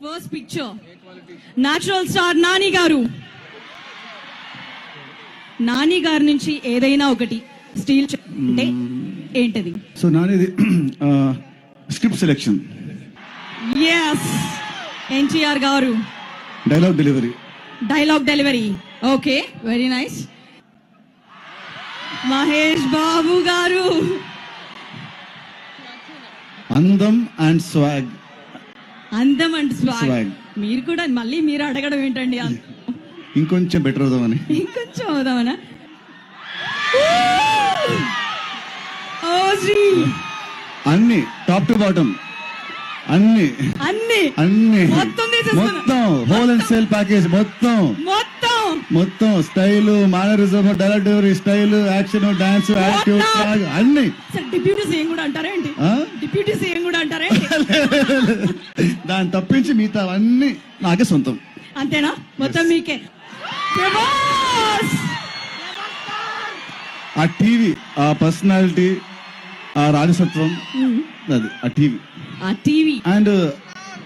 First picture natural star Nani గారు నాని గారి నుంచి ఏదైనా ఒకటి స్టీల్ అంటే ఏంటది? సో నానేది స్క్రిప్ట్ సెలెక్షన్ ఎస్ ఎన్టీఆర్ గారు dialogue delivery dialogue delivery okay very nice Mahesh Babu గారు అందం అండ్ స్వాగ్ అందం అండ్ స్వాగ్. మీరు కూడా మళ్ళీ మీరు అడగడం ఏంటండి? ఇంకొంచెం బెటర్ అవుదామని. ఇంకొంచెం అవుదామనా? అన్ని టాప్ టు బాటమ్ అన్ని. అన్ని. అన్ని. మొత్తం హోల్ అండ్ సేల్ ప్యాకేజ్ మొత్తం. మొత్తం. మొత్తం style mannerism dialogue delivery style action dance active. అన్ని. డిప్యూటీ సీఎం కూడా అంటారా? డిప్యూటీ సీఎం దాన్ని తప్పించి మిగతా అన్ని నాకే సొంతం. అంతేనా? మొత్తం మీకే. ఆ టీవీ ఆ పర్సనాలిటీ ఆ రాజసత్వం అది ఆ టీవీ. ఆ టీవీ. అండ్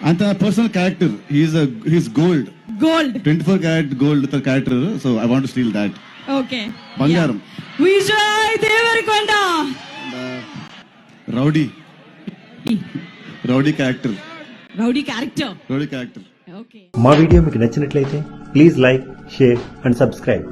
అంత personal character he's he's gold gold twenty four carat gold character so I want steal that okay. బంగారం. Vijay Devarakonda! Rowdy. Rowdy character. Rowdy character. Rowdy character. Okay. మా video మీకు నచ్చినట్లయితే please like share and subscribe.